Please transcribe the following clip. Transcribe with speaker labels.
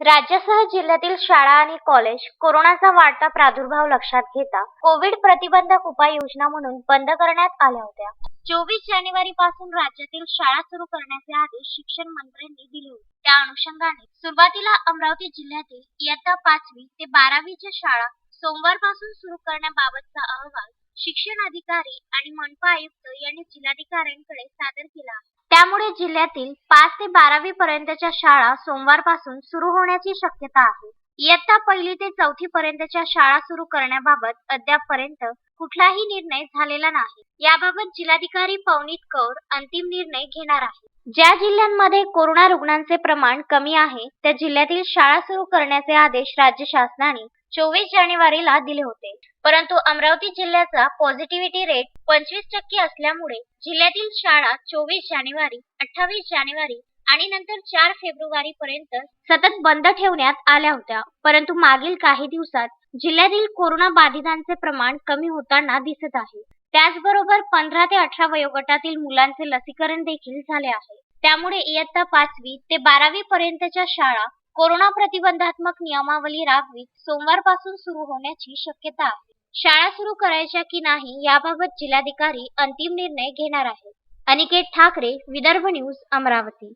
Speaker 1: राज्यासह जिल्ह्यातील शाळा आणि कॉलेज कोरोनाचा वाढता प्रादुर्भाव लक्षात घेता कोविड प्रतिबंधक उपाययोजना म्हणून बंद करण्यात आल्या होत्या. चोवीस जानेवारी पासून राज्यातील शाळा सुरू करण्याचे आदेश शिक्षण मंत्र्यांनी दिले होते. त्या अनुषंगाने सुरुवातीला अमरावती जिल्ह्यातील इयत्ता पाचवी ते बारावीच्या शाळा सोमवारपासून सुरू करण्याबाबतचा अहवाल शिक्षण अधिकारी आणि मनपा आयुक्त यांनी जिल्हाधिकाऱ्यांकडे सादर केला आहे. त्यामुळे जिल्ह्यातील पाच ते बारावी पर्यंतच्या शाळा सोमवारपासून सुरू होण्याची शक्यता आहे. इयत्ता पहिली ते चौथी पर्यंतच्या शाळा सुरू करण्याबाबत अद्यापपर्यंत कुठलाही निर्णय झालेला नाही. याबाबत जिल्हाधिकारी पवनीत कौर अंतिम निर्णय घेणार आहे. ज्या जिल्ह्यांमध्ये कोरोना रुग्णांचे प्रमाण कमी आहे त्या जिल्ह्यातील शाळा सुरू करण्याचे आदेश राज्य शासनाने चोवीस जानेवारीला दिले होते. परंतु अमरावती जिल्ह्याचा पॉझिटिव्हिटी रेट पंचवीस टक्के असल्यामुळे जिल्ह्यातील शाळा चोवीस जानेवारी अठ्ठावीस जानेवारी आणि नंतर चार फेब्रुवारी पर्यंत सतत बंद ठेवण्यात आल्या होत्या. परंतु मागील काही दिवसात जिल्ह्यातील कोरोना बाधितांचे प्रमाण कमी होताना दिसत आहे. त्याचबरोबर पंधरा ते अठरा वयोगटातील मुलांचे लसीकरण देखील झाले आहे. त्यामुळे इयत्ता पाचवी ते बारावी पर्यंतच्या शाळा कोरोना प्रतिबंधात्मक नियमावली राबवीत सोमवारपासून सुरू होण्याची शक्यता आहे. शाळा सुरू करायच्या की नाही याबाबत जिल्हाधिकारी अंतिम निर्णय घेणार आहेत. अनिकेत ठाकरे विदर्भ न्यूज अमरावती.